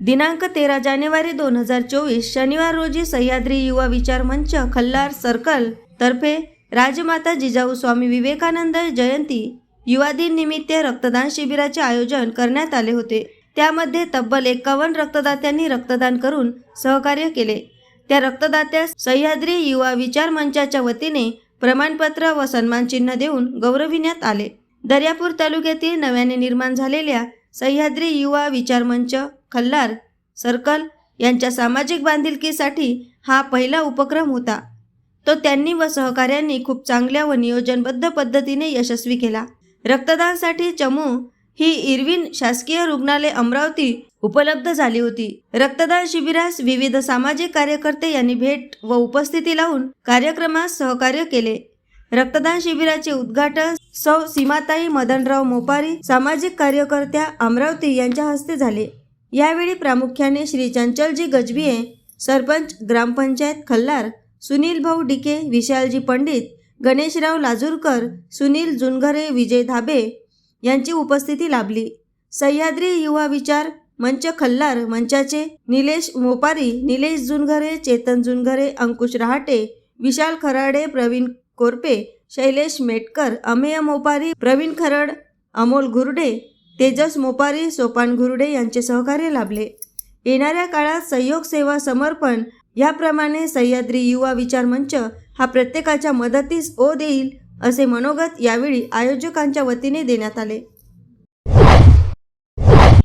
दिनांक तेरा जानेवारी दोन हजार चोवीस शनिवार रोजी सह्याद्री युवा विचार मंच खल्लार सर्कल तर्फे राजमाता जिजाऊ स्वामी विवेकानंद जयंती युवा दिन निमित्त रक्तदान शिबिराचे आयोजन करण्यात आले होते. त्यामध्ये तब्बल एकावन्न रक्तदात्यांनी रक्तदान करून सहकार्य केले. त्या रक्तदात्यास सह्याद्री युवा विचार मंचाच्या वतीने प्रमाणपत्र व सन्मानचिन्ह देऊन गौरविण्यात आले. दर्यापूर तालुक्यातील नव्याने निर्माण झालेल्या सह्याद्री युवा विचार मंच खल्लार सर्कल यांच्या सामाजिक बांधिलकीसाठी हा पहिला उपक्रम होता. तो त्यांनी व सहकाऱ्यांनी खूप चांगल्या व नियोजनबद्ध पद्धतीने यशस्वी केला. रक्तदानासाठी चमू ही इरविन शासकीय रुग्णालय अमरावती उपलब्ध झाली होती. रक्तदान शिबिरास विविध सामाजिक कार्यकर्ते यांनी भेट व उपस्थिती लावून कार्यक्रमास सहकार्य केले. रक्तदान शिबिराचे उद्घाटन सौ सीमाताई मदनराव मोपारी सामाजिक कार्यकर्त्या अमरावती यांच्या हस्ते झाले. यावेळी प्रामुख्याने श्री चंचलजी गजबिये सरपंच ग्रामपंचायत खल्लार सुनील भाऊ डिके विशालजी पंडित गणेशराव लाजूरकर सुनील जुनघरे विजय धाबे यांची उपस्थिती लाभली. सह्याद्री युवा विचार मंच खल्लार मंचाचे निलेश मोपारी निलेश जुनघरे चेतन जुनघरे अंकुश रहाटे विशाल खराडे प्रवीण कोरपे शैलेश मेटकर अमेय मोपारी प्रवीण खरड अमोल गुरडे तेजस मोपारी सोपान गुरुडे यांचे सहकार्य लाभले. येणाऱ्या काळात सहयोग सेवा समर्पण याप्रमाणे सह्याद्री युवा विचार मंच हा प्रत्येकाच्या मदतीस ओ देईल असे मनोगत यावेळी आयोजकांच्या वतीने देण्यात आले.